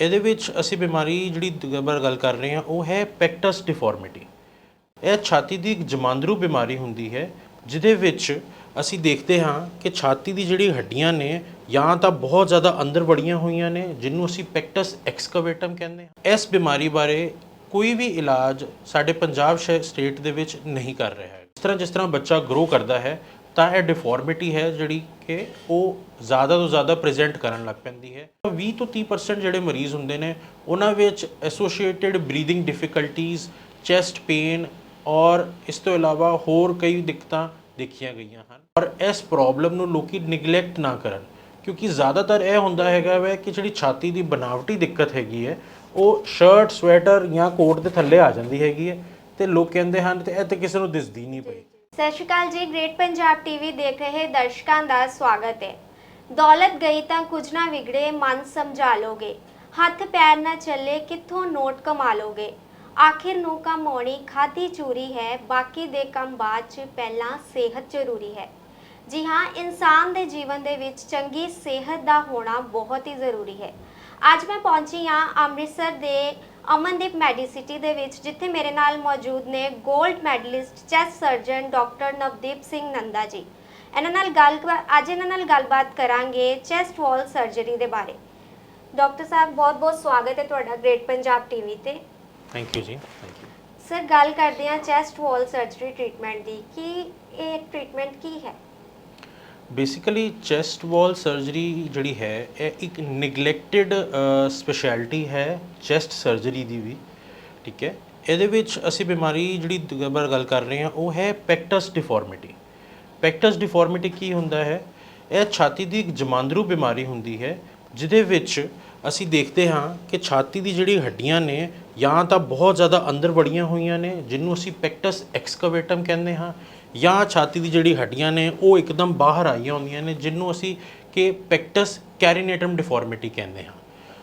ਇਹਦੇ ਵਿੱਚ ਅਸੀਂ ਬਿਮਾਰੀ ਜਿਹੜੀ ਦੁਬਾਰਾ ਗੱਲ ਕਰ ਰਹੇ ਹਾਂ, ਉਹ ਹੈ ਪੈਕਟਸ ਡਿਫਾਰਮਿਟੀ ਇਹ ਛਾਤੀ ਦੀ ਇੱਕ ਜਮਾਂਦਰੂ ਬਿਮਾਰੀ ਹੁੰਦੀ ਹੈ, ਜਿਹਦੇ ਵਿੱਚ ਅਸੀਂ ਦੇਖਦੇ ਹਾਂ ਕਿ ਛਾਤੀ ਦੀ ਜਿਹੜੀ ਹੱਡੀਆਂ ਨੇ ਜਾਂ ਤਾਂ ਬਹੁਤ ਜ਼ਿਆਦਾ ਅੰਦਰ ਵੜੀਆਂ ਹੋਈਆਂ ਨੇ, ਜਿਹਨੂੰ ਅਸੀਂ ਪੈਕਟਸ ਐਕਸਕਵੇਟਮ ਕਹਿੰਦੇ ਹਾਂ। ਇਸ ਬਿਮਾਰੀ ਬਾਰੇ ਕੋਈ ਵੀ ਇਲਾਜ ਸਾਡੇ ਪੰਜਾਬ ਸ਼ਹਿਰ ਸਟੇਟ ਦੇ ਵਿੱਚ ਨਹੀਂ ਕਰ ਰਿਹਾ ਹੈ। ਜਿਸ ਤਰ੍ਹਾਂ ਜਿਸ ਤਰ੍ਹਾਂ ਬੱਚਾ ਗਰੋ ਕਰਦਾ ਹੈ ਤਾਂ ਇਹ ਡਿਫਾਰਮਿਟੀ ਹੈ ਜਿਹੜੀ ਕਿ ਉਹ ਜ਼ਿਆਦਾ ਤੋਂ ਜ਼ਿਆਦਾ ਪ੍ਰੈਜ਼ੈਂਟ ਕਰਨ ਲੱਗ ਪੈਂਦੀ ਹੈ। 20 ਤੋਂ 30% ਜਿਹੜੇ ਮਰੀਜ਼ ਹੁੰਦੇ ਨੇ, ਉਹਨਾਂ ਵਿੱਚ associated breathing difficulties chest pain ਔਰ ਇਸ ਤੋਂ ਇਲਾਵਾ ਹੋਰ ਕਈ ਦਿੱਕਤਾਂ ਦੇਖੀਆਂ ਗਈਆਂ ਹਨ। ਔਰ ਇਸ ਪ੍ਰੋਬਲਮ ਨੂੰ ਲੋਕੀ ਨਿਗਲੈਕਟ ਨਾ ਕਰਨ, ਕਿਉਂਕਿ ਜ਼ਿਆਦਾਤਰ ਇਹ ਹੁੰਦਾ ਹੈਗਾ ਵੈ ਕਿ ਜਿਹੜੀ ਛਾਤੀ ਦੀ ਬਨਾਵਟੀ ਦਿੱਕਤ ਹੈਗੀ ਹੈ, ਉਹ ਸ਼ਰਟ ਸਵੈਟਰ ਜਾਂ ਕੋਟ ਦੇ ਥੱਲੇ ਆ ਜਾਂਦੀ ਹੈਗੀ ਹੈ ਤੇ ਲੋਕ ਕਹਿੰਦੇ ਹਨ ਤੇ ਇਹ ਤੇ ਕਿਸੇ ਨੂੰ ਦਿਸਦੀ ਨਹੀਂ ਪਈ। ਸਤਿ ਸ਼੍ਰੀ ਅਕਾਲ ਜੀ ਗ੍ਰੇਟ ਪੰਜਾਬ ਟੀਵੀ ਦੇਖ ਰਹੇ ਦਰਸ਼ਕਾਂ ਦਾ ਸਵਾਗਤ ਹੈ। ਦੌਲਤ ਗਈ ਤਾਂ ਕੁਝ ਨਾ ਵਿਗੜੇ, ਮਨ ਸਮਝਾ ਲੋਗੇ। ਹੱਥ ਪੈਰ ਨਾ ਚੱਲੇ, ਕਿੱਥੋਂ ਨੋਟ ਕਮਾ ਲੋਗੇ? ਆਖਿਰ ਨੂੰ ਕਮਾਉਣੀ ਖਾਦੀ ਚੂਰੀ ਹੈ, ਬਾਕੀ ਦੇ ਕੰਮ ਬਾਅਦ ਚ ਪਹਿਲਾਂ ਸਿਹਤ ਜ਼ਰੂਰੀ ਹੈ। ਜੀ ਹਾਂ, ਇਨਸਾਨ ਦੇ ਜੀਵਨ ਦੇ ਵਿੱਚ ਚੰਗੀ ਸਿਹਤ ਦਾ ਹੋਣਾ ਬਹੁਤ ਹੀ ਜ਼ਰੂਰੀ ਹੈ। ਅੱਜ ਮੈਂ ਪਹੁੰਚੀ ਹਾਂ ਅੰਮ੍ਰਿਤਸਰ ਦੇ ਅਮਨਦੀਪ ਮੈਡੀਸਿਟੀ ਦੇ ਵਿੱਚ ਜਿੱਥੇ ਮੇਰੇ ਨਾਲ ਮੌਜੂਦ ਨੇ 골ਡ medalist chest surgeon doctor Navdeep Singh Nanda ji. ਇਹਨਾਂ ਨਾਲ ਗੱਲ ਅੱਜ ਇਹਨਾਂ ਨਾਲ ਗੱਲਬਾਤ ਕਰਾਂਗੇ ਚੈਸਟ ਵਾਲ ਸਰਜਰੀ ਦੇ ਬਾਰੇ। ਡਾਕਟਰ ਸਾਹਿਬ ਬਹੁਤ ਬਹੁਤ ਸਵਾਗਤ ਹੈ ਤੁਹਾਡਾ ਗ੍ਰੇਟ ਪੰਜਾਬ ਟੀਵੀ ਤੇ। Thank you ji thank you sir ਗੱਲ ਕਰਦੇ ਹਾਂ ਚੈਸਟ ਵਾਲ ਸਰਜਰੀ ਟ੍ਰੀਟਮੈਂਟ ਦੀ। ਕਿ ਇਹ ਟ੍ਰੀਟਮੈਂਟ ਕੀ ਹੈ? ਬੇਸਿਕਲੀ ਚੈਸਟ ਵਾਲ ਸਰਜਰੀ ਜਿਹੜੀ ਹੈ, ਇਹ ਇੱਕ ਨਿਗਲੈਕਟਿਡ ਸਪੈਸ਼ਲਿਟੀ ਹੈ ਚੈਸਟ ਸਰਜਰੀ ਦੀ ਵੀ, ਠੀਕ ਹੈ? ਇਹਦੇ ਵਿੱਚ ਅਸੀਂ ਬਿਮਾਰੀ ਜਿਹੜੀ ਦੁਬਾਰਾ ਗੱਲ ਕਰ ਰਹੇ ਹਾਂ, ਉਹ ਹੈ ਪੈਕਟਸ ਡਿਫਾਰਮਿਟੀ ਪੈਕਟਸ ਡਿਫਾਰਮਿਟੀ ਕੀ ਹੁੰਦਾ ਹੈ? ਇਹ ਛਾਤੀ ਦੀ ਇੱਕ ਜਮਾਂਦਰੂ ਬਿਮਾਰੀ ਹੁੰਦੀ ਹੈ, ਜਿਹਦੇ ਵਿੱਚ ਅਸੀਂ ਦੇਖਦੇ ਹਾਂ ਕਿ ਛਾਤੀ ਦੀ ਜਿਹੜੀ ਹੱਡੀਆਂ ਨੇ, ਜਾਂ ਤਾਂ ਬਹੁਤ ਜ਼ਿਆਦਾ ਅੰਦਰ ਵੜੀਆਂ ਹੋਈਆਂ ਨੇ, ਜਿਹਨੂੰ ਅਸੀਂ ਪੈਕਟਸ ਐਕਸਕਵੇਟਮ ਕਹਿੰਦੇ ਹਾਂ ਜਾਂ ਛਾਤੀ ਦੀ ਜਿਹੜੀ ਹੱਡੀਆਂ ਨੇ, ਉਹ ਇੱਕਦਮ ਬਾਹਰ ਆਈਆਂ ਹੁੰਦੀਆਂ ਨੇ ਜਿਹਨੂੰ ਅਸੀਂ ਕਿ ਪੈਕਟਸ ਕੈਰੀਨੇਟਮ ਡਿਫਾਰਮਿਟੀ ਕਹਿੰਦੇ ਹਾਂ।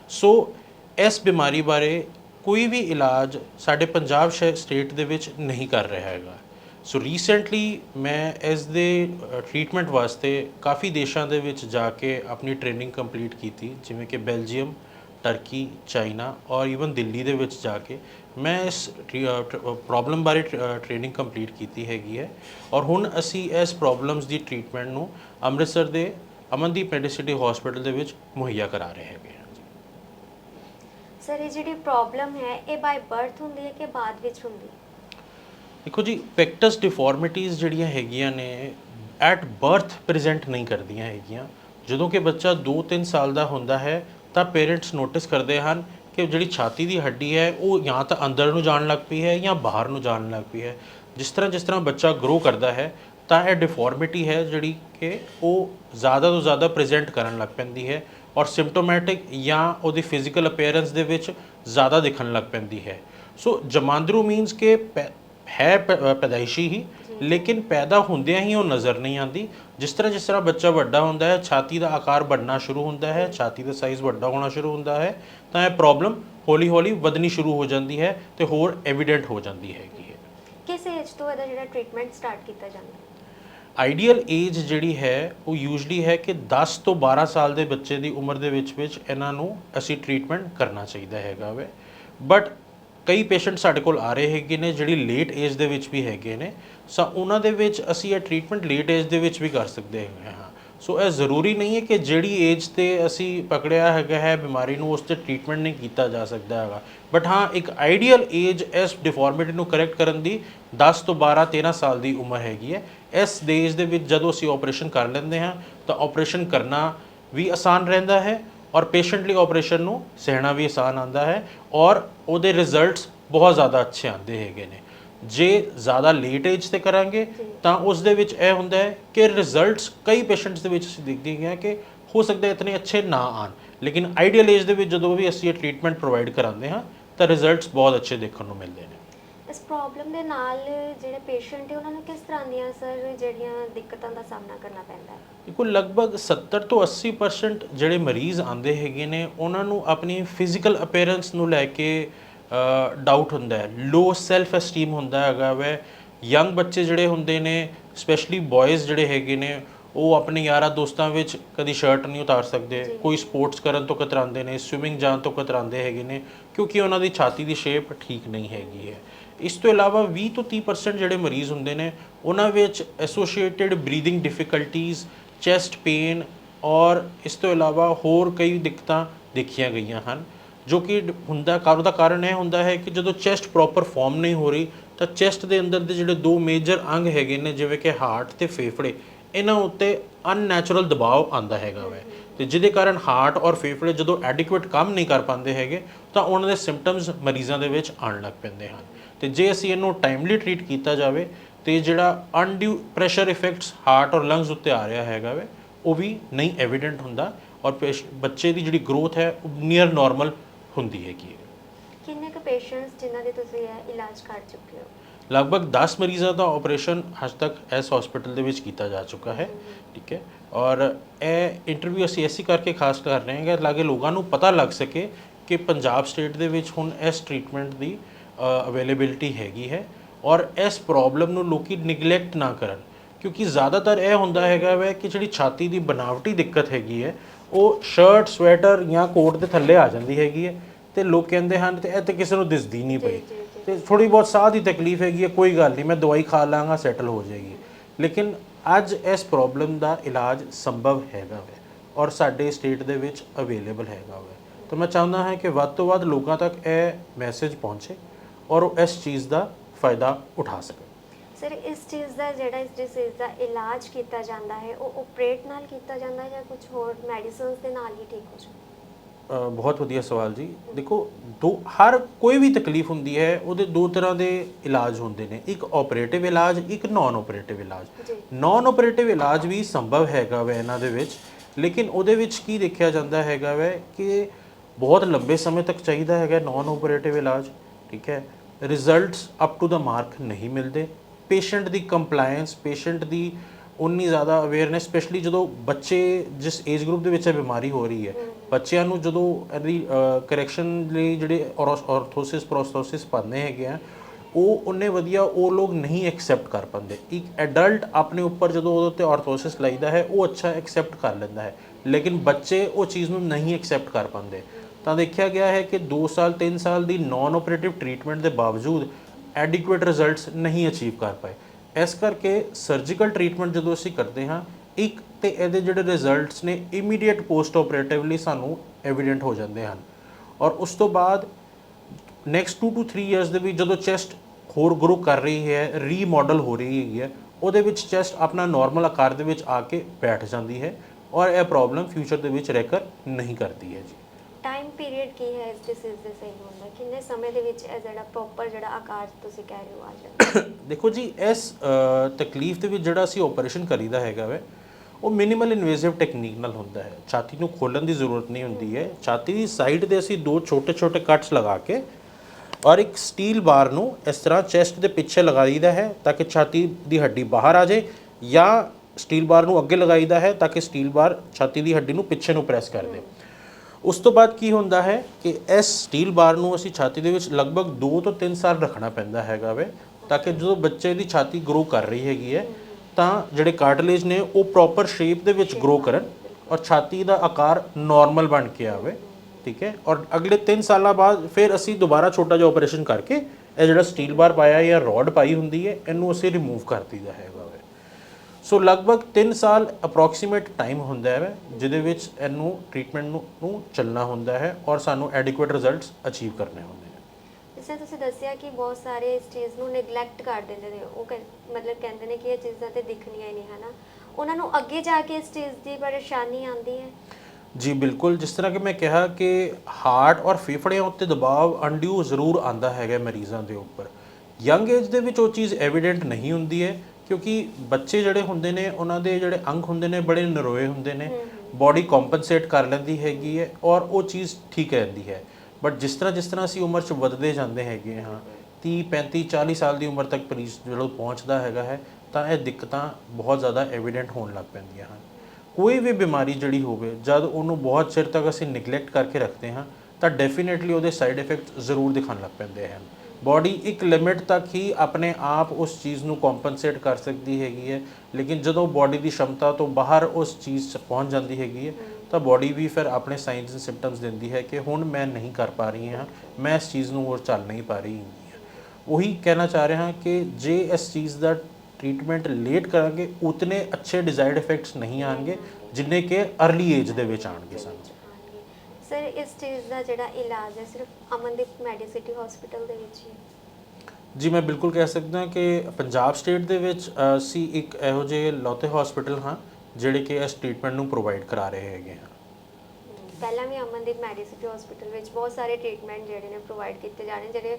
ਸੋ ਇਸ ਬਿਮਾਰੀ ਬਾਰੇ ਕੋਈ ਵੀ ਇਲਾਜ ਸਾਡੇ ਪੰਜਾਬ ਸ਼ਹਿਰ ਸਟੇਟ ਦੇ ਵਿੱਚ ਨਹੀਂ ਕਰ ਰਿਹਾ ਹੈਗਾ। ਸੋ ਰੀਸੈਂਟਲੀ ਮੈਂ ਇਸ ਦੇ ਟ੍ਰੀਟਮੈਂਟ ਵਾਸਤੇ ਕਾਫੀ ਦੇਸ਼ਾਂ ਦੇ ਵਿੱਚ ਜਾ ਕੇ ਆਪਣੀ ਟ੍ਰੇਨਿੰਗ ਕੰਪਲੀਟ ਕੀਤੀ, ਜਿਵੇਂ ਕਿ ਬੈਲਜੀਅਮ ਟਰਕੀ ਚਾਈਨਾ ਔਰ ਇਵਨ ਦਿੱਲੀ ਦੇ ਵਿੱਚ ਜਾ ਕੇ ਮੈਂ ਇਸ ਪ੍ਰੋਬਲਮ ਬਾਰੇ ਟ੍ਰੇਨਿੰਗ ਕੰਪਲੀਟ ਕੀਤੀ ਹੈਗੀ ਹੈ ਔਰ ਹੁਣ ਅਸੀਂ ਇਸ ਪ੍ਰੋਬਲਮਸ ਦੀ ਟ੍ਰੀਟਮੈਂਟ ਨੂੰ ਅੰਮ੍ਰਿਤਸਰ ਦੇ ਅਮਨਦੀਪ ਮੈਡੀਸਿਟੀ ਹਸਪੀਟਲ ਦੇ ਵਿੱਚ ਮੁਹੱਈਆ ਕਰਾ ਰਹੇ ਹੈਗੇ ਹਾਂ ਸਰ ਇਹ ਜਿਹੜੀ ਪ੍ਰੋਬਲਮ ਹੈ ਇਹ ਬਾਈ ਬਰਥ ਹੁੰਦੀ ਹੈ ਕਿ ਬਾਅਦ ਵਿੱਚ ਹੁੰਦੀ ਹੈ? ਦੇਖੋ ਜੀ ਪੈਕਟਸ ਡਿਫਾਰਮਿਟੀਜ਼ ਜਿਹੜੀਆਂ ਹੈਗੀਆਂ ਨੇ ਐਟ ਬਰਥ ਪ੍ਰੈਜ਼ੈਂਟ ਨਹੀਂ ਕਰਦੀਆਂ ਹੈਗੀਆਂ। ਜਦੋਂ ਕਿ ਬੱਚਾ 2-3 ਸਾਲ ਦਾ ਹੁੰਦਾ ਹੈ ਤਾਂ ਪੇਰੈਂਟਸ ਨੋਟਿਸ ਕਰਦੇ ਹਨ ਕਿ ਜਿਹੜੀ ਛਾਤੀ ਦੀ ਹੱਡੀ ਹੈ, ਉਹ ਜਾਂ ਤਾਂ ਅੰਦਰ ਨੂੰ ਜਾਣ ਲੱਗ ਪਈ ਹੈ ਜਾਂ ਬਾਹਰ ਨੂੰ ਜਾਣ ਲੱਗ ਪਈ ਹੈ। ਜਿਸ ਤਰ੍ਹਾਂ ਜਿਸ ਤਰ੍ਹਾਂ ਬੱਚਾ ਗਰੋ ਕਰਦਾ ਹੈ, ਤਾਂ ਇਹ ਡਿਫਾਰਮਿਟੀ ਹੈ ਜਿਹੜੀ ਕਿ ਉਹ ਜ਼ਿਆਦਾ ਤੋਂ ਜ਼ਿਆਦਾ ਪ੍ਰੈਜ਼ੈਂਟ ਕਰਨ ਲੱਗ ਪੈਂਦੀ ਹੈ ਔਰ ਸਿੰਪਟੋਮੈਟਿਕ ਜਾਂ ਉਹਦੀ ਫਿਜ਼ੀਕਲ ਅਪੀਅਰੈਂਸ ਦੇ ਵਿੱਚ ਜ਼ਿਆਦਾ ਦਿਖਣ ਲੱਗ ਪੈਂਦੀ ਹੈ। ਸੋ ਜਮਾਂਦਰੂ ਮੀਨਸ ਕਿ ਪੈ- ਹੈ ਪੈਦਾਇਸ਼ੀ ਹੀ ਲੇਕਿਨ ਪੈਦਾ ਹੁੰਦਿਆਂ ਹੀ ਉਹ ਨਜ਼ਰ ਨਹੀਂ ਆਉਂਦੀ। ਜਿਸ ਤਰ੍ਹਾਂ ਜਿਸ ਤਰ੍ਹਾਂ ਬੱਚਾ ਵੱਡਾ ਹੁੰਦਾ ਹੈ ਛਾਤੀ ਦਾ ਆਕਾਰ ਵੱਧਣਾ ਸ਼ੁਰੂ ਹੁੰਦਾ ਹੈ ਛਾਤੀ ਦਾ ਸਾਈਜ਼ ਵੱਡਾ ਹੋਣਾ ਸ਼ੁਰੂ ਹੁੰਦਾ ਹੈ ਤਾਂ ਇਹ ਪ੍ਰੋਬਲਮ ਹੌਲੀ ਹੌਲੀ ਵਧਣੀ ਸ਼ੁਰੂ ਹੋ ਜਾਂਦੀ ਹੈ ਤੇ ਹੋਰ ਐਵੀਡੈਂਟ ਹੋ ਜਾਂਦੀ ਹੈਗੀ ਹੈ। ਕਿਸ ਏਜ ਤੋਂ ਇਹਦਾ ਜਿਹੜਾ ਟ੍ਰੀਟਮੈਂਟ ਸਟਾਰਟ ਕੀਤਾ ਜਾਂਦਾ? ਹੈ ਆਈਡੀਅਲ ਏਜ ਜਿਹੜੀ ਹੈ ਉਹ ਯੂਜੂਲੀ ਹੈ ਕਿ 10 ਤੋਂ 12 ਸਾਲ ਦੇ ਬੱਚੇ ਦੀ ਉਮਰ ਦੇ ਵਿੱਚ ਵਿੱਚ ਇਹਨਾਂ ਨੂੰ ਅਸੀਂ ਟ੍ਰੀਟਮੈਂਟ ਕਰਨਾ ਚਾਹੀਦਾ ਹੈਗਾ ਵੇ। ਬਟ ਕਈ ਪੇਸ਼ੈਂਟ ਸਾਡੇ ਕੋਲ ਆ ਰਹੇ ਹੈਗੇ ਨੇ, ਜਿਹੜੀ ਲੇਟ ਏਜ ਦੇ ਵਿੱਚ ਵੀ ਹੈਗੇ ਨੇ ਸੋ ਉਹਨਾਂ ਦੇ ਵਿੱਚ ਅਸੀਂ ਇਹ ਟ੍ਰੀਟਮੈਂਟ ਲੇਟ ਏਜ ਦੇ ਵਿੱਚ ਵੀ ਕਰ ਸਕਦੇ ਹੈਗੇ ਹਾਂ। ਸੋ ਇਹ ਜ਼ਰੂਰੀ ਨਹੀਂ ਹੈ ਕਿ ਜਿਹੜੀ ਏਜ ਤੇ ਅਸੀਂ ਪਕੜਿਆ ਹੈਗਾ ਹੈ, ਬਿਮਾਰੀ ਨੂੰ ਉਸ ਤੇ ਟ੍ਰੀਟਮੈਂਟ ਨਹੀਂ ਕੀਤਾ ਜਾ ਸਕਦਾ ਹੈਗਾ। ਬਟ ਹਾਂ, ਇੱਕ ਆਈਡੀਅਲ ਏਜ ਇਸ ਡਿਫਾਰਮਿਟੀ ਨੂੰ ਕਰੈਕਟ ਕਰਨ ਦੀ 10 ਤੋਂ 12 13 ਸਾਲ ਦੀ ਉਮਰ ਹੈਗੀ ਹੈ। ਇਸ ਦੇਸ਼ ਦੇ ਵਿੱਚ ਜਦੋਂ ਅਸੀਂ ਆਪਰੇਸ਼ਨ ਕਰ ਲੈਂਦੇ ਹਾਂ, ਤਾਂ ਆਪਰੇਸ਼ਨ ਕਰਨਾ ਵੀ ਆਸਾਨ ਰਹਿੰਦਾ ਹੈ। ਔਰ ਪੇਸ਼ੈਂਟ ਲਈ ਆਪਰੇਸ਼ਨ ਨੂੰ ਸਹਿਣਾ ਵੀ ਆਸਾਨ ਆਂਦਾ ਹੈ ਔਰ ਉਹਦੇ ਰਿਜ਼ਲਟਸ ਬਹੁਤ ਜ਼ਿਆਦਾ ਅੱਛੇ ਆਉਂਦੇ ਹੈਗੇ ਨੇ। ਜੇ ਜ਼ਿਆਦਾ ਲੇਟ ਏਜ ਤੇ ਕਰਾਂਗੇ ਤਾਂ ਉਸ ਦੇ ਵਿੱਚ ਇਹ ਹੁੰਦਾ ਹੈ ਕਿ ਰਿਜ਼ਲਟਸ ਕਈ ਪੇਸ਼ੈਂਟਸ ਦੇ ਵਿੱਚ ਅਸੀਂ ਦੇਖਦੇ ਹਾਂ ਕਿ ਹੋ ਸਕਦਾ ਇਤਨੇ ਅੱਛੇ ਨਾ ਆਣ ਲੇਕਿਨ ਆਈਡੀਅਲ ਏਜ ਦੇ ਵਿੱਚ ਜਦੋਂ ਵੀ ਅਸੀਂ ਇਹ ਟ੍ਰੀਟਮੈਂਟ ਪ੍ਰੋਵਾਈਡ ਕਰਾਉਂਦੇ ਹਾਂ ਤਾਂ ਰਿਜ਼ਲਟਸ ਬਹੁਤ ਅੱਛੇ ਦੇਖਣ ਨੂੰ ਮਿਲਦੇ ਨੇ। ਇਸ ਪ੍ਰੋਬਲਮ ਦੇ ਨਾਲ ਜਿਹੜੇ ਪੇਸ਼ੈਂਟ ਹੈ ਉਹਨਾਂ ਨੂੰ ਕਿਸ ਤਰ੍ਹਾਂ ਦੀਆਂ ਸਰ ਜਿਹੜੀਆਂ ਦਿੱਕਤਾਂ ਦਾ ਸਾਹਮਣਾ ਕਰਨਾ ਪੈਂਦਾ ਹੈ? ਦੇਖੋ ਲਗਭਗ 70 ਤੋਂ 80% ਜਿਹੜੇ ਮਰੀਜ਼ ਆਉਂਦੇ ਹੈਗੇ ਨੇ ਉਹਨਾਂ ਨੂੰ ਆਪਣੀ ਫਿਜ਼ੀਕਲ ਅਪੀਅਰੈਂਸ ਨੂੰ ਲੈ ਕੇ ਡਾਊਟ ਹੁੰਦਾ ਹੈ। ਲੋ ਸੈਲਫ ਐਸਟੀਮ ਹੁੰਦਾ ਹੈਗਾ ਵੈ। ਯੰਗ ਬੱਚੇ ਜਿਹੜੇ ਹੁੰਦੇ ਨੇ ਸਪੈਸ਼ਲੀ ਬॉयਜ਼ ਜਿਹੜੇ ਹੈਗੇ ਨੇ ਉਹ ਆਪਣੇ ਯਾਰਾਂ ਦੋਸਤਾਂ ਵਿੱਚ ਕਦੀ ਸ਼ਰਟ ਨਹੀਂ ਉਤਾਰ ਸਕਦੇ। ਕੋਈ ਸਪੋਰਟਸ ਕਰਨ ਤੋਂ ਕਤਰਾਉਂਦੇ ਨੇ ਸਵਿਮਿੰਗ ਜਾਣ ਤੋਂ ਕਤਰਾਉਂਦੇ ਹੈਗੇ ਨੇ ਕਿਉਂਕਿ ਉਹਨਾਂ ਦੀ ਛਾਤੀ ਦੀ ਸ਼ੇਪ ਠੀਕ ਨਹੀਂ ਹੈਗੀ ਹੈ। ਇਸ ਤੋਂ ਇਲਾਵਾ 20 ਤੋਂ 30% ਜਿਹੜੇ ਮਰੀਜ਼ ਹੁੰਦੇ ਨੇ, ਉਹਨਾਂ ਵਿੱਚ associated breathing difficulties chest pain ਔਰ ਇਸ ਤੋਂ ਇਲਾਵਾ ਹੋਰ ਕਈ ਦਿੱਕਤਾਂ ਦੇਖੀਆਂ ਗਈਆਂ ਹਨ, ਜੋ ਕਿ ਹੁੰਦਾ, ਕਾਰਨ ਦਾ ਕਾਰਨ ਇਹ ਹੁੰਦਾ ਹੈ ਕਿ ਜਦੋਂ ਚੈਸਟ ਪ੍ਰੋਪਰ ਫਾਰਮ ਨਹੀਂ ਹੋ ਰਹੀ, ਤਾਂ ਚੈਸਟ ਦੇ ਅੰਦਰ ਦੇ ਜਿਹੜੇ ਦੋ ਮੇਜਰ ਅੰਗ ਹੈਗੇ ਨੇ, ਜਿਵੇਂ ਕਿ ਹਾਰਟ ਤੇ ਫੇਫੜੇ, ਇਹਨਾਂ ਉੱਤੇ ਅਨਨੈਚੁਰਲ ਦਬਾਅ ਆਂਦਾ ਹੈਗਾ ਵੈ। ਤੇ ਜਿਹਦੇ ਕਾਰਨ ਹਾਰਟ ਔਰ ਫੇਫੜੇ ਜਦੋਂ ਐਡਿਕੁਏਟ ਕੰਮ ਨਹੀਂ ਕਰ ਪਾਉਂਦੇ ਹੈਗੇ, ਤਾਂ ਉਹਨਾਂ ਦੇ ਸਿੰਪਟਮਸ ਮਰੀਜ਼ਾਂ ਦੇ ਵਿੱਚ ਆਉਣ ਲੱਗ ਪੈਂਦੇ ਹਨ। ਤੇ ਜੇ ਅਸੀਂ ਇਹਨੂੰ ਟਾਈਮਲੀ ਟਰੀਟ ਕੀਤਾ ਜਾਵੇ ਤੇ ਜਿਹੜਾ undue pressure effects heart or lungs ਉੱਤੇ ਆ ਰਿਹਾ ਹੈਗਾ ਵੇ ਉਹ ਵੀ ਨਹੀਂ ਐਵੀਡੈਂਟ ਹੁੰਦਾ ਔਰ ਬੱਚੇ ਦੀ ਜਿਹੜੀ ਗਰੋਥ ਹੈ ਉਹ ਨੀਅਰ ਨਾਰਮਲ ਹੁੰਦੀ ਹੈਗੀ ਹੈ। ਕਿੰਨੇ ਕੁ ਪੇਸ਼ੈਂਟਸ ਜਿਨ੍ਹਾਂ ਦੇ ਤੁਸੀਂ ਇਹ ਇਲਾਜ ਕਰ ਚੁੱਕੇ ਹੋ? ਲਗਭਗ 10 ਮਰੀਜ਼ਾਂ ਦਾ ਆਪਰੇਸ਼ਨ ਹਜੇ ਤੱਕ ਇਸ ਹਸਪੀਟਲ ਦੇ ਵਿੱਚ ਕੀਤਾ ਜਾ ਚੁੱਕਾ ਹੈ ਠੀਕ ਹੈ? ਔਰ ਇਹ ਇੰਟਰਵਿਊ ਅਸੀਂ ਐਸੀ ਕਰਕੇ ਖਾਸ ਕਰ ਰਹੇ ਹਾਂ ਕਿ ਲਾਗੇ ਲੋਕਾਂ ਨੂੰ ਪਤਾ ਲੱਗ ਸਕੇ ਕਿ ਪੰਜਾਬ ਸਟੇਟ ਦੇ ਵਿੱਚ ਹੁਣ ਇਸ ਟ੍ਰੀਟਮੈਂਟ ਦੀ ਅਵੇਲੇਬਿਲਿਟੀ ਹੈਗੀ ਹੈ ਔਰ ਇਸ ਪ੍ਰੋਬਲਮ ਨੂੰ ਲੋਕੀ ਨਿਗਲੈਕਟ ਨਾ ਕਰਨ ਕਿਉਂਕਿ ਜ਼ਿਆਦਾਤਰ ਇਹ ਹੁੰਦਾ ਹੈਗਾ ਵੈ ਕਿ ਜਿਹੜੀ ਛਾਤੀ ਦੀ ਬਨਾਵਟੀ ਦਿੱਕਤ ਹੈਗੀ ਹੈ ਉਹ ਸ਼ਰਟ ਸਵੈਟਰ ਜਾਂ ਕੋਟ ਦੇ ਥੱਲੇ ਆ ਜਾਂਦੀ ਹੈਗੀ ਹੈ ਤੇ ਲੋਕ ਕਹਿੰਦੇ ਹਨ ਤੇ ਇਹ ਤੇ ਕਿਸੇ ਨੂੰ ਦਿਸਦੀ ਨਹੀਂ ਪਈ। ਤੇ ਥੋੜੀ ਬਹੁਤ ਸਾਹ ਦੀ ਤਕਲੀਫ ਹੈਗੀ ਹੈ ਕੋਈ ਗੱਲ ਨਹੀਂ ਮੈਂ ਦਵਾਈ ਖਾ ਲਾਂਗਾ ਸੈਟਲ ਹੋ ਜਾਏਗੀ। ਲੇਕਿਨ ਅੱਜ ਇਸ ਪ੍ਰੋਬਲਮ ਦਾ ਇਲਾਜ ਸੰਭਵ ਹੈਗਾ ਵੈ ਔਰ ਸਾਡੇ ਸਟੇਟ ਦੇ ਵਿੱਚ ਅਵੇਲੇਬਲ ਹੈਗਾ ਵੈ। ਤਾਂ ਮੈਂ ਚਾਹੁੰਦਾ ਹਾਂ ਕਿ ਵੱਧ ਤੋਂ ਵੱਧ ਲੋਕਾਂ ਤੱਕ ਇਹ ਮੈਸੇਜ ਪਹੁੰਚੇ। ਔਰ ਉਹ ਇਸ ਚੀਜ਼ ਦਾ ਫਾਇਦਾ ਉਠਾ ਸਕਣ ਸਰ ਇਸ ਚੀਜ਼ ਦਾ ਜਿਹੜਾ ਇਸ ਡਿਸੀਜ਼ ਦਾ ਇਲਾਜ ਕੀਤਾ ਜਾਂਦਾ ਹੈ ਉਹ ਆਪਰੇਟ ਨਾਲ ਕੀਤਾ ਜਾਂਦਾ ਹੈ ਜਾਂ ਕੁਝ ਹੋਰ ਮੈਡੀਸਿਨਸ ਦੇ ਨਾਲ ਹੀ ਠੀਕ ਹੋ ਜਾਂਦਾ ਬਹੁਤ ਵਧੀਆ ਸਵਾਲ ਜੀ। ਦੇਖੋ ਦੋ ਹਰ ਕੋਈ ਵੀ ਤਕਲੀਫ ਹੁੰਦੀ ਹੈ ਉਹਦੇ ਦੋ ਤਰ੍ਹਾਂ ਦੇ ਇਲਾਜ ਹੁੰਦੇ ਨੇ। ਇੱਕ ਆਪਰੇਟਿਵ ਇਲਾਜ ਇੱਕ ਨਾਨ ਆਪਰੇਟਿਵ ਇਲਾਜ। ਨਾਨ ਆਪਰੇਟਿਵ ਇਲਾਜ ਵੀ ਸੰਭਵ ਹੈਗਾ ਵੈ ਇਹਨਾਂ ਦੇ ਵਿੱਚ ਲੇਕਿਨ ਉਹਦੇ ਵਿੱਚ ਕੀ ਦੇਖਿਆ ਜਾਂਦਾ ਹੈਗਾ ਵੈ ਕਿ ਬਹੁਤ ਲੰਬੇ ਸਮੇਂ ਤੱਕ ਚਾਹੀਦਾ ਹੈਗਾ ਨਾਨ ਆਪਰੇਟਿਵ ਇਲਾਜ ਠੀਕ ਹੈ? Results up to the mark ਨਹੀਂ ਮਿਲਦੇ। ਪੇਸ਼ੈਂਟ ਦੀ ਕੰਪਲਾਈਂਸ ਪੇਸ਼ੈਂਟ ਦੀ ਉਨੀ ਜ਼ਿਆਦਾ ਅਵੇਅਰਨੈਸ ਸਪੈਸ਼ਲੀ ਜਦੋਂ ਬੱਚੇ ਜਿਸ ਏਜ ਗਰੁੱਪ ਦੇ ਵਿੱਚ ਇਹ ਬਿਮਾਰੀ ਹੋ ਰਹੀ ਹੈ, ਬੱਚਿਆਂ ਨੂੰ ਜਦੋਂ ਇਹਦੀ ਕਰੈਕਸ਼ਨ ਲਈ ਜਿਹੜੇ ਆਰਥੋਸਿਸ ਪ੍ਰੋਸਥੋਸਿਸ ਪਾਉਂਦੇ ਹੈਗੇ ਆ, ਉਹ ਉਹਨੇ ਵਧੀਆ ਉਹ ਲੋਕ ਨਹੀਂ ਐਕਸੈਪਟ ਕਰ ਪਾਉਂਦੇ। ਇੱਕ ਐਡਲਟ ਆਪਣੇ ਉੱਪਰ ਜਦੋਂ ਉਹਦੇ ਉੱਤੇ ਆਰਥੋਸਿਸ ਲਾਈਦਾ ਹੈ, ਉਹ ਅੱਛਾ ਐਕਸੈਪਟ ਕਰ ਲੈਂਦਾ ਹੈ। ਲੇਕਿਨ ਬੱਚੇ ਉਹ ਚੀਜ਼ ਨੂੰ ਨਹੀਂ ਐਕਸੈਪਟ ਕਰ ਪਾਉਂਦੇ। ਤਾਂ ਦੇਖਿਆ ਗਿਆ ਹੈ ਕਿ 2 ਸਾਲ 3 ਸਾਲ ਦੀ ਨਾਨ ਆਪਰੇਟਿਵ ਟ੍ਰੀਟਮੈਂਟ ਦੇ ਬਾਵਜੂਦ ਐਡਿਕੁਏਟ ਰਿਜ਼ਲਟਸ ਨਹੀਂ ਅਚੀਵ ਕਰ ਪਾਏ। ਇਸ ਕਰਕੇ ਸਰਜੀਕਲ ਟ੍ਰੀਟਮੈਂਟ ਜਦੋਂ ਅਸੀਂ ਕਰਦੇ ਹਾਂ, ਇੱਕ ਤੇ ਇਹਦੇ ਜਿਹੜੇ ਰਿਜ਼ਲਟਸ ਨੇ ਇਮੀਡੀਏਟ ਪੋਸਟ ਆਪਰੇਟਿਵਲੀ ਸਾਨੂੰ ਐਵੀਡੈਂਟ ਹੋ ਜਾਂਦੇ ਹਨ। ਔਰ ਉਸ ਤੋਂ ਬਾਅਦ ਨੈਕਸਟ 2 ਟੂ 3 ਇਅਰਸ ਦੇ ਵਿੱਚ ਜਦੋਂ ਚੈਸਟ ਹੋਰ ਗਰੋ ਕਰ ਰਹੀ ਹੈ ਰੀਮਾਡਲ ਹੋ ਰਹੀ ਹੈਗੀ ਹੈ, ਉਹਦੇ ਵਿੱਚ ਚੈਸਟ ਆਪਣਾ ਨਾਰਮਲ ਆਕਾਰ ਦੇ ਵਿੱਚ ਆ ਕੇ ਬੈਠ ਜਾਂਦੀ ਹੈ ਔਰ ਇਹ ਪ੍ਰੋਬਲਮ ਫਿਊਚਰ ਦੇ ਵਿੱਚ ਰੈਕਰ ਨਹੀਂ ਕਰਦੀ ਹੈ ਜੀ। ਪੀਰੀਅਡ ਕੀ ਹੈ ਇਸ ਡਿਸੀਜ਼ ਦੇ ਸਹੀ ਹੋਣ ਦਾ? ਕਿੰਨੇ ਸਮੇਂ ਦੇ ਵਿੱਚ ਇਹ ਜਿਹੜਾ ਪ੍ਰੋਪਰ ਜਿਹੜਾ ਆਕਾਰ ਤੁਸੀਂ ਕਹਿ ਰਹੇ ਹੋ ਆ ਜਾਂਦਾ? ਦੇਖੋ ਜੀ ਇਸ ਤਕਲੀਫ ਦੇ ਵਿੱਚ ਜਿਹੜਾ ਅਸੀਂ ਆਪਰੇਸ਼ਨ ਕਰੀਦਾ ਹੈਗਾ ਵੈ ਉਹ ਮਿਨੀਮਲ ਇਨਵੇਸਿਵ ਟੈਕਨੀਕ ਨਾਲ ਹੁੰਦਾ ਹੈ। ਛਾਤੀ ਨੂੰ ਖੋਲਣ ਦੀ ਜ਼ਰੂਰਤ ਨਹੀਂ ਹੁੰਦੀ ਹੈ। ਛਾਤੀ ਦੀ ਸਾਈਡ ਤੇ ਅਸੀਂ ਦੋ ਛੋਟੇ-ਛੋਟੇ ਕੱਟਸ ਲਗਾ ਕੇ ਔਰ ਇੱਕ ਸਟੀਲ ਬਾਰ ਨੂੰ ਇਸ ਤਰ੍ਹਾਂ ਚੈਸਟ ਦੇ ਪਿੱਛੇ ਲਗਾ ਦਈਦਾ ਹੈ ਤਾਂ ਕਿ ਛਾਤੀ ਦੀ ਹੱਡੀ ਬਾਹਰ ਆ ਜਾਏ ਜਾਂ ਸਟੀਲ ਬਾਰ ਨੂੰ ਅੱਗੇ ਲਗਾਈਦਾ ਹੈ ਤਾਂ ਕਿ ਸਟੀਲ ਬਾਰ ਛਾਤੀ ਦੀ ਹੱਡੀ ਨੂੰ ਪਿੱਛੇ ਨੂੰ ਪ੍ਰੈਸ ਕਰ ਦੇ। ਉਸ ਤੋਂ ਬਾਅਦ ਕੀ ਹੁੰਦਾ ਹੈ ਕਿ ਇਸ ਸਟੀਲ ਬਾਰ ਨੂੰ ਅਸੀਂ ਛਾਤੀ ਦੇ ਵਿੱਚ ਲਗਭਗ 2 ਤੋਂ 3 ਸਾਲ ਰੱਖਣਾ ਪੈਂਦਾ ਹੈਗਾ ਵੇ, ਤਾਂ ਕਿ ਜਦੋਂ ਬੱਚੇ ਦੀ ਛਾਤੀ ਗਰੋ ਕਰ ਰਹੀ ਹੈਗੀ ਹੈ, ਤਾਂ ਜਿਹੜੇ ਕਾਰਟਲੇਜ ਨੇ ਉਹ ਪ੍ਰੋਪਰ ਸ਼ੇਪ ਦੇ ਵਿੱਚ ਗਰੋ ਕਰਨ ਔਰ ਛਾਤੀ ਦਾ ਆਕਾਰ ਨਾਰਮਲ ਬਣ ਕੇ ਆਵੇ, ਠੀਕ ਹੈ? ਔਰ ਅਗਲੇ 3 ਸਾਲਾਂ ਬਾਅਦ ਫਿਰ ਅਸੀਂ ਦੁਬਾਰਾ ਛੋਟਾ ਜਿਹਾ ਆਪਰੇਸ਼ਨ ਕਰਕੇ ਇਹ ਜਿਹੜਾ ਸਟੀਲ ਬਾਰ ਪਾਇਆ ਜਾਂ ਰੋਡ ਪਾਈ ਹੁੰਦੀ ਹੈ, ਇਹਨੂੰ ਅਸੀਂ ਰਿਮੂਵ ਕਰ ਦਿੱਤਾ ਹੈਗਾ ਵੇ। ਸੋ ਲਗਭਗ 3 ਸਾਲ ਅਪਰੋਕਸੀਮੇਟ ਟਾਈਮ ਹੁੰਦਾ ਹੈ ਜਿਹਦੇ ਵਿੱਚ ਇਹਨੂੰ ਟ੍ਰੀਟਮੈਂਟ ਨੂੰ ਚੱਲਣਾ ਹੁੰਦਾ ਹੈ ਔਰ ਸਾਨੂੰ ਐਡਿਕੁਏਟ ਰਿਜ਼ਲਟਸ ਅਚੀਵ ਕਰਨੇ ਹੁੰਦੇ ਨੇ। ਤਰ੍ਹਾਂ ਤੁਸੀਂ ਦੱਸਿਆ ਕਿ ਬਹੁਤ ਸਾਰੇ ਇਸ ਚੀਜ਼ ਨੂੰ ਨੈਗਲੈਕਟ ਕਰ ਦਿੰਦੇ ਨੇ। ਉਹ ਮਤਲਬ ਕਹਿੰਦੇ ਨੇ ਕਿ ਇਹ ਚੀਜ਼ਾਂ ਤੇ ਦਿਖਣੀਆਂ ਹੀ ਨਹੀਂ ਹਨਾ? ਉਹਨਾਂ ਨੂੰ ਅੱਗੇ ਜਾ ਕੇ ਇਸ ਚੀਜ਼ ਦੀ ਪਰੇਸ਼ਾਨੀ ਆਉਂਦੀ ਹੈ? ਜੀ ਬਿਲਕੁਲ। ਜਿਸ ਤਰ੍ਹਾਂ ਕਿ ਮੈਂ ਕਿਹਾ ਕਿ ਹਾਰਟ ਔਰ ਫੇਫੜਿਆਂ ਉੱਤੇ ਦਬਾਅ ਅਨਡਿਊ ਜ਼ਰੂਰ ਆਂਦਾ ਹੈਗਾ ਮਰੀਜ਼ਾਂ ਦੇ ਉੱਪਰ। ਯੰਗ ਏਜ ਦੇ ਵਿੱਚ ਉਹ ਚੀਜ਼ ਐਵੀਡੈਂਟ ਨਹੀਂ ਹੁੰਦੀ ਹੈ। ਕਿਉਂਕਿ ਬੱਚੇ ਜਿਹੜੇ ਹੁੰਦੇ ਨੇ ਉਹਨਾਂ ਦੇ ਜਿਹੜੇ ਅੰਗ ਹੁੰਦੇ ਨੇ ਬੜੇ ਨਰੋਏ ਹੁੰਦੇ ਨੇ। ਬਾਡੀ ਕੰਪਨਸੇਟ ਕਰ ਲੈਂਦੀ ਹੈਗੀ ਹੈ ਔਰ ਉਹ ਚੀਜ਼ ਠੀਕ ਰਹਿੰਦੀ ਹੈ। ਬਟ ਜਿਸ ਤਰ੍ਹਾਂ ਜਿਸ ਤਰ੍ਹਾਂ ਅਸੀਂ ਉਮਰ 'ਚ ਵੱਧਦੇ ਜਾਂਦੇ ਹੈਗੇ ਹਾਂ 30 35 40 ਸਾਲ ਦੀ ਉਮਰ ਤੱਕ ਮਰੀਜ਼ ਜਦੋਂ ਪਹੁੰਚਦਾ ਹੈਗਾ ਹੈ ਤਾਂ ਇਹ ਦਿੱਕਤਾਂ ਬਹੁਤ ਜ਼ਿਆਦਾ ਐਵੀਡੈਂਟ ਹੋਣ ਲੱਗ ਪੈਂਦੀਆਂ ਹਨ। ਕੋਈ ਵੀ ਬਿਮਾਰੀ ਜਿਹੜੀ ਹੋਵੇ ਜਦ ਉਹਨੂੰ ਬਹੁਤ ਚਿਰ ਤੱਕ ਅਸੀਂ ਨਿਗਲੈਕਟ ਕਰਕੇ ਰੱਖਦੇ ਹਾਂ ਤਾਂ ਡੈਫੀਨਿਟਲੀ ਉਹਦੇ ਸਾਈਡ ਇਫੈਕਟਸ ਜ਼ਰੂਰ ਦਿਖਾਉਣ ਲੱਗ ਪੈਂਦੇ ਹਨ। ਬਾਡੀ ਇੱਕ ਲਿਮਿਟ ਤੱਕ ਹੀ ਆਪਣੇ ਆਪ ਉਸ ਚੀਜ਼ ਨੂੰ ਕੰਪਨਸੇਟ ਕਰ ਸਕਦੀ ਹੈਗੀ ਹੈ। ਲੇਕਿਨ ਜਦੋਂ ਬਾਡੀ ਦੀ ਸ਼ਮਤਾ ਤੋਂ ਬਾਹਰ ਉਸ ਚੀਜ਼ 'ਚ ਪਹੁੰਚ ਜਾਂਦੀ ਹੈਗੀ ਹੈ, ਤਾਂ ਬਾਡੀ ਵੀ ਫਿਰ ਆਪਣੇ ਸਾਈਨਸ ਐਂਡ ਸਿੰਪਟਮਸ ਦਿੰਦੀ ਹੈ ਕਿ ਹੁਣ ਮੈਂ ਨਹੀਂ ਕਰ ਪਾ ਰਹੀ ਹਾਂ, ਮੈਂ ਇਸ ਚੀਜ਼ ਨੂੰ ਹੋਰ ਚੱਲ ਨਹੀਂ ਪਾ ਰਹੀ। ਹਾਂ ਉਹੀ ਕਹਿਣਾ ਚਾਹ ਰਿਹਾ ਹਾਂ ਕਿ ਜੇ ਇਸ ਚੀਜ਼ ਦਾ ਟ੍ਰੀਟਮੈਂਟ ਲੇਟ ਕਰਾਂਗੇ, ਉਤਨੇ ਅੱਛੇ ਡਿਜ਼ਾਇਰਡ ਇਫੈਕਟਸ ਨਹੀਂ ਆਣਗੇ ਜਿੰਨੇ ਕਿ अर्ਲੀ ਏਜ ਦੇ ਵਿੱਚ ਆਣਗੇ ਸਾਨੂੰ। ਸਰ ਇਸ ਚੀਜ਼ ਦਾ ਜਿਹੜਾ ਇਲਾਜ ਹੈ ਸਿਰਫ ਅਮਨਦੀਪ ਮੈਡੀਸਿਟੀ ਹਸਪੀਟਲ ਦੇ ਵਿੱਚ ਹੀ ਹੈ। ਜੀ ਮੈਂ ਬਿਲਕੁਲ ਕਹਿ ਸਕਦਾ ਕਿ ਪੰਜਾਬ ਸਟੇਟ ਦੇ ਵਿੱਚ ਅ, ਅਸੀਂ ਇੱਕ ਇਹੋ ਜਿਹੇ ਲੋਤੇ ਹਸਪੀਟਲ ਹਾਂ ਜਿਹੜੇ ਕਿ ਇਸ ਟ੍ਰੀਟਮੈਂਟ ਨੂੰ ਪ੍ਰੋਵਾਈਡ ਕਰਾ ਰਹੇ ਹੈਗੇ ਹਾਂ ਪਹਿਲਾਂ ਵੀ ਅਮਨਦੀਪ ਮੈਡੀਸਿਟੀ ਹਸਪੀਟਲ ਵਿੱਚ ਬਹੁਤ ਸਾਰੇ ਟ੍ਰੀਟਮੈਂਟ ਜਿਹੜੇ ਨੇ ਪ੍ਰੋਵਾਈਡ ਕੀਤੇ ਜਾ ਰਹੇ ਨੇ ਜਿਹੜੇ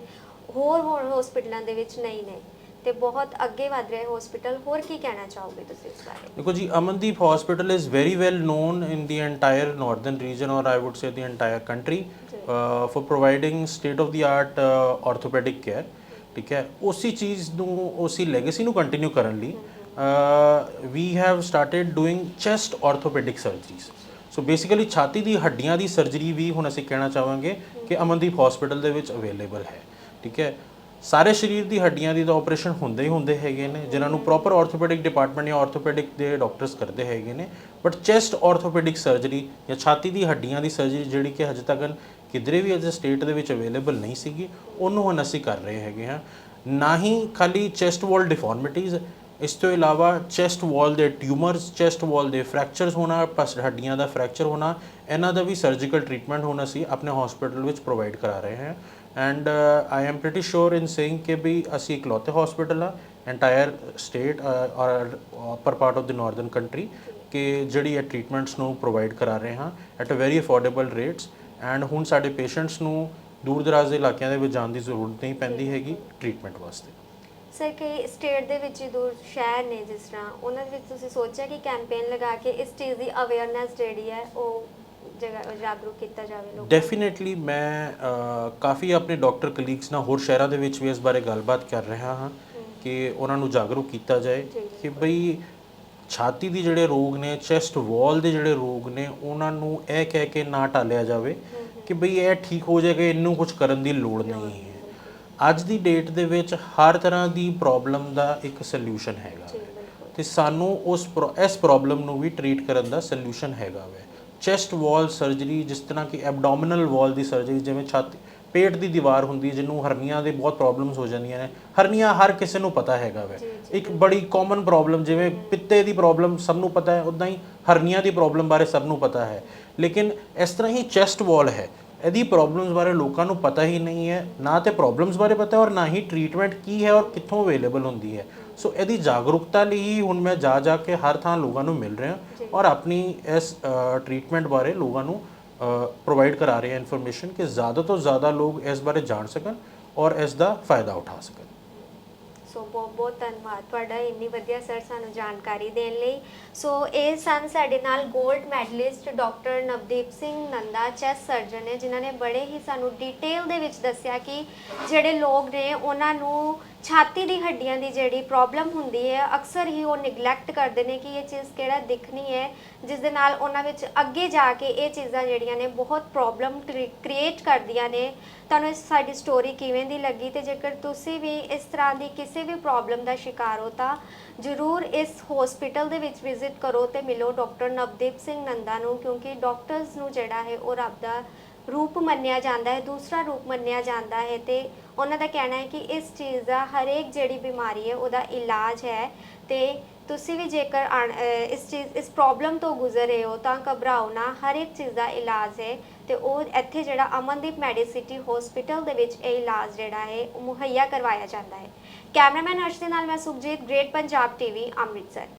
ਹੋਰ ਹੋਰ ਹਸਪੀਟਲਾਂ ਦੇ ਵਿੱਚ ਨਹੀਂ ਨੇ ਤੇ ਬਹੁਤ ਅੱਗੇ ਵਧ ਰਿਹਾ ਹਸਪੀਟਲ ਹੋਰ ਕੀ ਕਹਿਣਾ ਚਾਹੋਗੇ ਤੁਸੀਂ ਇਸ ਬਾਰੇ? ਦੇਖੋ ਜੀ Amandeep hospital is very well known in the entire northern region ਔਰ I would say the entire country for providing state of the art orthopaedic care ਠੀਕ ਹੈ? ਉਸੇ ਚੀਜ਼ ਨੂੰ ਉਸੇ ਲੈਗੇਸੀ ਨੂੰ ਕੰਟੀਨਿਊ ਕਰਨ ਲਈ we have started doing chest orthopaedic surgeries so basically ਛਾਤੀ ਦੀ ਹੱਡੀਆਂ ਦੀ ਸਰਜਰੀ ਵੀ ਹੁਣ ਅਸੀਂ ਕਹਿਣਾ ਚਾਹਾਂਗੇ ਕਿ ਅਮਨਦੀਪ ਹਸਪੀਟਲ ਦੇ ਵਿੱਚ ਅਵੇਲੇਬਲ ਹੈ ਠੀਕ ਹੈ? ਸਾਰੇ ਸਰੀਰ ਦੀ ਹੱਡੀਆਂ ਦੀ ਤਾਂ ਆਪਰੇਸ਼ਨ ਹੁੰਦੇ ਹੀ ਹੁੰਦੇ ਹੈਗੇ ਨੇ, ਜਿਨ੍ਹਾਂ ਨੂੰ ਪ੍ਰੋਪਰ ਆਰਥੋਪੈਡਿਕ ਡਿਪਾਰਟਮੈਂਟ ਜਾਂ ਆਰਥੋਪੈਡਿਕ ਦੇ ਡਾਕਟਰਸ ਕਰਦੇ ਹੈਗੇ ਨੇ ਬਟ ਚੈਸਟ ਆਰਥੋਪੈਡਿਕ ਸਰਜਰੀ ਜਾਂ ਛਾਤੀ ਦੀ ਹੱਡੀਆਂ ਦੀ ਸਰਜਰੀ ਜਿਹੜੀ ਕਿ ਹਜੇ ਤੱਕ ਕਿਧਰੇ ਵੀ ਅਜੇ ਸਟੇਟ ਦੇ ਵਿੱਚ ਅਵੇਲੇਬਲ ਨਹੀਂ ਸੀਗੀ, ਉਹਨੂੰ ਹੁਣ ਅਸੀਂ ਕਰ ਰਹੇ ਹੈਗੇ ਹਾਂ। ਨਾ ਹੀ ਖਾਲੀ ਚੈਸਟ ਵਾਲ ਡਿਫਾਰਮਿਟੀਜ਼ ਇਸ ਤੋਂ ਇਲਾਵਾ ਚੈਸਟ ਵਾਲ ਦੇ ਟਿਊਮਰਸ, ਚੈਸਟ ਵਾਲ ਦੇ ਫ੍ਰੈਕਚਰਸ ਹੋਣਾ, ਪਸ, ਹੱਡੀਆਂ ਦਾ ਫ੍ਰੈਕਚਰ ਹੋਣਾ, ਇਹਨਾਂ ਦਾ ਵੀ ਸਰਜੀਕਲ ਟ੍ਰੀਟਮੈਂਟ ਹੁਣ ਅਸੀਂ ਆਪਣੇ ਹਸਪੀਟਲ ਵਿੱਚ ਪ੍ਰੋਵਾਈਡ ਕਰਾ ਰਹੇ ਹਾਂ। And I am pretty sure in saying ਕਿ ਵੀ ਅਸੀਂ ਇਕਲੌਤੇ ਹਸਪੀਟਲ ਆ ਐਂਟਾਇਰ ਸਟੇਟ ਔਰ upper part of the northern country ਕਿ ਜਿਹੜੀ ਇਹ ਟ੍ਰੀਟਮੈਂਟਸ ਨੂੰ ਪ੍ਰੋਵਾਈਡ ਕਰਾ ਰਹੇ ਹਾਂ at a very affordable rates and ਹੁਣ ਸਾਡੇ ਪੇਸ਼ੈਂਟਸ ਨੂੰ ਦੂਰ ਦਰਾਜ਼ ਦੇ ਇਲਾਕਿਆਂ ਦੇ ਵਿੱਚ ਜਾਣ ਦੀ ਜ਼ਰੂਰਤ ਨਹੀਂ ਪੈਂਦੀ ਹੈਗੀ ਟ੍ਰੀਟਮੈਂਟ ਵਾਸਤੇ। ਸਰ ਕਈ ਸਟੇਟ ਦੇ ਵਿੱਚ ਹੀ ਦੂਰ ਸ਼ਹਿਰ ਨੇ ਜਿਸ ਤਰ੍ਹਾਂ ਉਹਨਾਂ ਦੇ ਵਿੱਚ ਤੁਸੀਂ ਸੋਚਿਆ ਕਿ ਕੈਂਪੇਨ ਲਗਾ ਕੇ ਇਸ ਚੀਜ਼ ਦੀ ਅਵੇਅਰਨੈਸ ਜਿਹੜੀ ਹੈ ਉਹ ਜਗਾ ਜਾਗਰੂਕ ਕੀਤਾ ਜਾਵੇ ਲੋਕਾਂ ਨੂੰ? ਡੈਫੀਨੇਟਲੀ ਮੈਂ ਅ, ਕਾਫੀ ਆਪਣੇ ਡਾਕਟਰ ਕਲੀਗਸ ਨਾਲ ਹੋਰ ਸ਼ਹਿਰਾਂ ਦੇ ਵਿੱਚ ਵੀ ਇਸ ਬਾਰੇ ਗੱਲਬਾਤ ਕਰ ਰਿਹਾ ਹਾਂ ਕਿ ਉਹਨਾਂ ਨੂੰ ਜਾਗਰੂਕ ਕੀਤਾ ਜਾਏ ਜੀ। ਕਿ ਬਈ ਛਾਤੀ ਦੀ ਜਿਹੜੇ ਰੋਗ ਨੇ ਚੈਸਟ ਵਾਲ ਦੇ ਜਿਹੜੇ ਰੋਗ ਨੇ ਉਹਨਾਂ ਨੂੰ ਇਹ ਕਹਿ ਕੇ ਨਾ ਟਾਲਿਆ ਜਾਵੇ ਕਿ ਬਈ ਇਹ ਠੀਕ ਹੋ ਜਾਏਗਾ ਇਹਨੂੰ ਕੁਝ ਕਰਨ ਦੀ ਲੋੜ ਨਹੀਂ। ਹੈ। ਅੱਜ ਦੀ ਡੇਟ ਦੇ ਵਿੱਚ ਹਰ ਤਰ੍ਹਾਂ ਦੀ ਪ੍ਰੋਬਲਮ ਦਾ ਇੱਕ ਸੋਲੂਸ਼ਨ ਹੈਗਾ ਤੇ ਸਾਨੂੰ ਉਸ ਇਸ ਪ੍ਰੋਬਲਮ ਨੂੰ ਵੀ ਟ੍ਰੀਟ ਕਰਨ ਦਾ ਸੋਲੂਸ਼ਨ ਹੈਗਾ ਵੈ। ਚੈਸਟ ਵਾਲ ਸਰਜਰੀ ਜਿਸ ਤਰ੍ਹਾਂ ਕਿ ਐਬਡੋਮੀਨਲ ਵਾਲ ਦੀ ਸਰਜਰੀ ਜਿਵੇਂ ਛਾਤੀ ਪੇਟ ਦੀ ਦੀਵਾਰ ਹੁੰਦੀ ਹੈ ਜਿਹਨੂੰ ਹਰਨੀਆਂ ਦੇ ਬਹੁਤ ਪ੍ਰੋਬਲਮਸ ਹੋ ਜਾਂਦੀਆਂ ਨੇ। ਹਰਨੀਆਂ ਹਰ ਕਿਸੇ ਨੂੰ ਪਤਾ ਹੈਗਾ ਵੈ। ਇੱਕ ਬੜੀ ਕਾਮਨ ਪ੍ਰੋਬਲਮ ਜਿਵੇਂ ਪਿੱਤੇ ਦੀ ਪ੍ਰੋਬਲਮ ਸਭ ਨੂੰ ਪਤਾ ਹੈ ਉਦਾਂ ਹੀ ਹਰਨੀਆਂ ਦੀ ਪ੍ਰੋਬਲਮ ਬਾਰੇ ਸਭ ਨੂੰ ਪਤਾ ਹੈ। ਲੇਕਿਨ ਇਸ ਤਰ੍ਹਾਂ ਹੀ ਚੈਸਟ ਵਾਲ ਹੈ। ਇਹਦੀ ਪ੍ਰੋਬਲਮਸ ਬਾਰੇ ਲੋਕਾਂ ਨੂੰ ਪਤਾ ਹੀ ਨਹੀਂ ਹੈ ਨਾ ਤੇ ਪ੍ਰੋਬਲਮਸ ਬਾਰੇ ਪਤਾ ਹੈ ਔਰ ਨਾ ਹੀ ਟ੍ਰੀਟਮੈਂਟ ਕੀ ਹੈ ਔਰ ਕਿੱਥੋਂ ਅਵੇਲੇਬਲ ਹੁੰਦੀ ਹੈ। ਸੋ ਇਹਦੀ ਜਾਗਰੂਕਤਾ ਲਈ ਹੀ ਹੁਣ ਮੈਂ ਜਾ ਜਾ ਕੇ ਹਰ ਥਾਂ ਲੋਕਾਂ ਨੂੰ ਮਿਲ ਰਿਹਾ ਔਰ ਆਪਣੀ ਇਸ ਟ੍ਰੀਟਮੈਂਟ ਬਾਰੇ ਲੋਕਾਂ ਨੂੰ ਪ੍ਰੋਵਾਈਡ ਕਰਾ ਰਹੇ ਹਾਂ ਇਨਫੋਰਮੇਸ਼ਨ ਕਿ ਜ਼ਿਆਦਾ ਤੋਂ ਜ਼ਿਆਦਾ ਲੋਕ ਇਸ ਬਾਰੇ ਜਾਣ ਸਕਣ ਔਰ ਇਸ ਦਾ ਫਾਇਦਾ ਉਠਾ ਸਕਣ। ਸੋ ਬਹੁਤ ਬਹੁਤ ਧੰਨਵਾਦ ਤੁਹਾਡਾ ਇੰਨੀ ਵਧੀਆ ਸਰ ਸਾਨੂੰ ਜਾਣਕਾਰੀ ਦੇਣ ਲਈ। ਸੋ ਇਹ ਸਨ ਸਾਡੇ ਨਾਲ 골ਡ medalist doctor Navdeep Singh Nanda chest surgeon ਨੇ, ਜਿਨ੍ਹਾਂ ਨੇ ਬੜੇ ਹੀ ਸਾਨੂੰ ਡਿਟੇਲ ਦੇ ਵਿੱਚ ਦੱਸਿਆ ਕਿ ਜਿਹੜੇ ਲੋਕ ਨੇ, ਉਹਨਾਂ ਨੂੰ ਛਾਤੀ ਦੀ ਹੱਡੀਆਂ ਦੀ ਜਿਹੜੀ ਪ੍ਰੋਬਲਮ ਹੁੰਦੀ ਹੈ, ਅਕਸਰ ਹੀ ਉਹ ਨਿਗਲੈਕਟ ਕਰਦੇ ਨੇ ਕਿ ਇਹ ਚੀਜ਼ ਕਿਹੜਾ ਦਿਖਣੀ ਹੈ, ਜਿਸ ਦੇ ਨਾਲ ਉਹਨਾਂ ਵਿੱਚ ਅੱਗੇ ਜਾ ਕੇ ਇਹ ਚੀਜ਼ਾਂ ਜਿਹੜੀਆਂ ਨੇ ਬਹੁਤ ਪ੍ਰੋਬਲਮ ਕ੍ਰੀਏਟ ਕਰਦੀਆਂ ਨੇ। ਤੁਹਾਨੂੰ ਇਸ ਸਾਡੀ ਸਟੋਰੀ ਕਿਵੇਂ ਦੀ ਲੱਗੀ ਤੇ ਜੇਕਰ ਤੁਸੀਂ ਵੀ ਇਸ ਤਰ੍ਹਾਂ ਦੀ ਕਿਸੇ ਵੀ ਪ੍ਰੋਬਲਮ ਦਾ ਸ਼ਿਕਾਰ ਹੋ ਤਾਂ ਜ਼ਰੂਰ ਇਸ ਹਸਪੀਟਲ ਦੇ ਵਿੱਚ ਵਿਜ਼ਿਟ ਕਰੋ ਤੇ ਮਿਲੋ ਡਾਕਟਰ ਨਵਦੀਪ ਸਿੰਘ ਨੰਦਾ ਨੂੰ, ਕਿਉਂਕਿ ਡਾਕਟਰਸ ਨੂੰ ਜਿਹੜਾ ਹੈ ਉਹ ਰੱਬ ਦਾ ਰੂਪ ਮੰਨਿਆ ਜਾਂਦਾ ਹੈ, ਦੂਸਰਾ ਰੂਪ ਮੰਨਿਆ ਜਾਂਦਾ ਹੈ ਤੇ ਉਹਨਾਂ ਦਾ ਕਹਿਣਾ ਹੈ ਕਿ ਇਸ ਚੀਜ਼ ਦਾ ਹਰੇਕ ਜਿਹੜੀ ਬਿਮਾਰੀ ਹੈ ਉਹਦਾ ਇਲਾਜ ਹੈ ਤੇ ਤੁਸੀਂ ਵੀ ਜੇਕਰ ਅਣ- ਇਸ ਚੀਜ਼, ਇਸ ਪ੍ਰੋਬਲਮ ਤੋਂ ਗੁਜ਼ਰ ਰਹੇ ਹੋ ਤਾਂ ਘਬਰਾਓ ਨਾ ਹਰ ਇੱਕ ਚੀਜ਼ ਦਾ ਇਲਾਜ ਹੈ ਤੇ ਉਹ ਇੱਥੇ ਜਿਹੜਾ ਅਮਨਦੀਪ ਮੈਡੀਸਿਟੀ ਹਸਪੀਟਲ ਦੇ ਵਿੱਚ ਇਹ ਇਲਾਜ ਜਿਹੜਾ ਹੈ ਉਹ ਮੁਹੱਈਆ ਕਰਵਾਇਆ ਜਾਂਦਾ ਹੈ। ਕੈਮਰਾਮੈਨ ਅਰਸ਼ ਦੇ ਨਾਲ ਮੈਂ ਸੁਖਜੀਤ ਗ੍ਰੇਟ ਪੰਜਾਬ ਟੀਵੀ ਅੰਮ੍ਰਿਤਸਰ